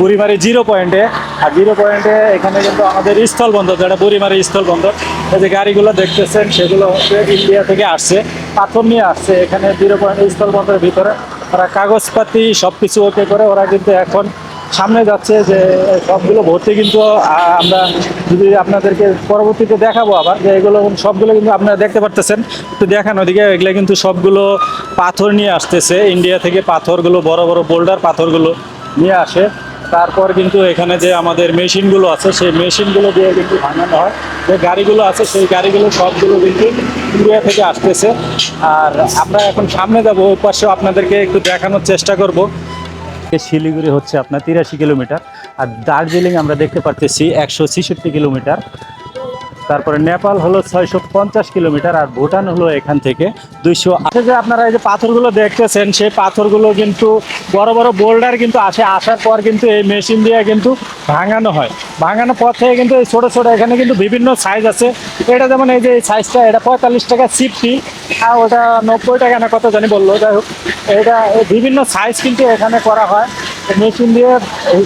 Burimari zero পয়েন্টে। আর zero পয়েন্টে এখানে কিন্তু আমাদের স্থল বন্দর যেটা বুড়িমারি স্থল বন্দর এই যে গাড়িগুলো দেখতেছেন, সেগুলো হচ্ছে ইন্ডিয়া থেকে আসছে, পাথর নিয়ে আসছে এখানে জিরো পয়েন্ট স্থল বন্দরের ভিতরে। ওরা কাগজপাতি সব কিছু ওকে করে ওরা কিন্তু এখন সামনে যাচ্ছে যে সবগুলো ভর্তি কিন্তু আমরা যদি আপনাদেরকে পরবর্তীতে দেখাবো আবার যে এগুলো সবগুলো কিন্তু আপনারা দেখতে পারতেছেন। একটু দেখান ওদিকে, এগুলো কিন্তু সবগুলো পাথর নিয়ে আসতেছে। ইন্ডিয়া থেকে পাথরগুলো, বড় বড় বোল্ডার পাথরগুলো নিয়ে আসে। তারপর কিন্তু এখানে যে আমাদের মেশিনগুলো আছে, সেই মেশিনগুলো দিয়ে কিন্তু ভাঙানো হয়। যে গাড়িগুলো আছে, সেই গাড়িগুলো সবগুলো কিন্তু ইন্ডিয়া থেকে আসতেছে। আর আমরা এখন সামনে যাব, ওই পাশেও আপনাদেরকে একটু দেখানোর চেষ্টা করব। শিলিগুড়ি হচ্ছে আপনার তিরাশি কিলোমিটার, আর দার্জিলিং আমরা দেখতে পাচ্ছি একশো ছেষট্টি কিলোমিটার। তারপরে নেপাল হলো ছয়শো পঞ্চাশ কিলোমিটার আর ভুটান হলো এখান থেকে দুইশো আচ্ছা যে আপনারা এই যে পাথরগুলো দেখতেছেন, সেই পাথরগুলো কিন্তু বড় বড় বোল্ডার কিন্তু আসে, আসার পর কিন্তু এই মেশিন দিয়ে কিন্তু ভাঙানো হয়। ভাঙানোর পর থেকে কিন্তু এই ছোটো ছোটো এখানে কিন্তু বিভিন্ন সাইজ আছে। এটা যেমন এই যে এই সাইজটা এটা পঁয়তাল্লিশ টাকা সিফটি আর ওটা নব্বই টাকা না কত জানি বলল, যাই হোক। এটা বিভিন্ন সাইজ কিন্তু এখানে করা হয়। মেশিন দিয়ে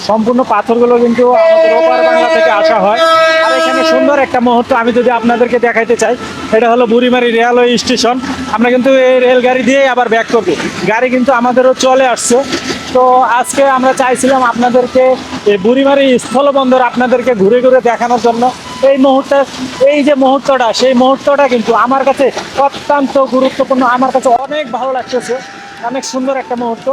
সম্পূর্ণ পাথরগুলো কিন্তু আমাদের ওপার বাংলা থেকে আসা হয়। এখানে সুন্দর একটা মুহূর্ত আমি যদি আপনাদেরকে দেখাইতে চাই, এটা হলো বুড়িমারি রেলওয়ে স্টেশন। আমরা কিন্তু এই রেলগাড়ি দিয়েই আবার ব্যাক করব। গাড়ি কিন্তু আমাদেরও চলে আসছে। তো আজকে আমরা চাইছিলাম আপনাদেরকে বুড়িমারি স্থলবন্দর আপনাদেরকে ঘুরে ঘুরে দেখানোর জন্য। এই মুহূর্তে, এই যে মুহূর্তটা, সেই মুহূর্তটা কিন্তু আমার কাছে অত্যন্ত গুরুত্বপূর্ণ, আমার কাছে অনেক ভালো লাগতেছে। অনেক সুন্দর একটা মুহূর্ত।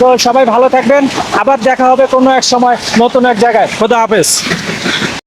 তো সবাই ভালো থাকবেন। আবার দেখা হবে কোনো এক সময় নতুন এক জায়গায়। খোদা হাফেজ।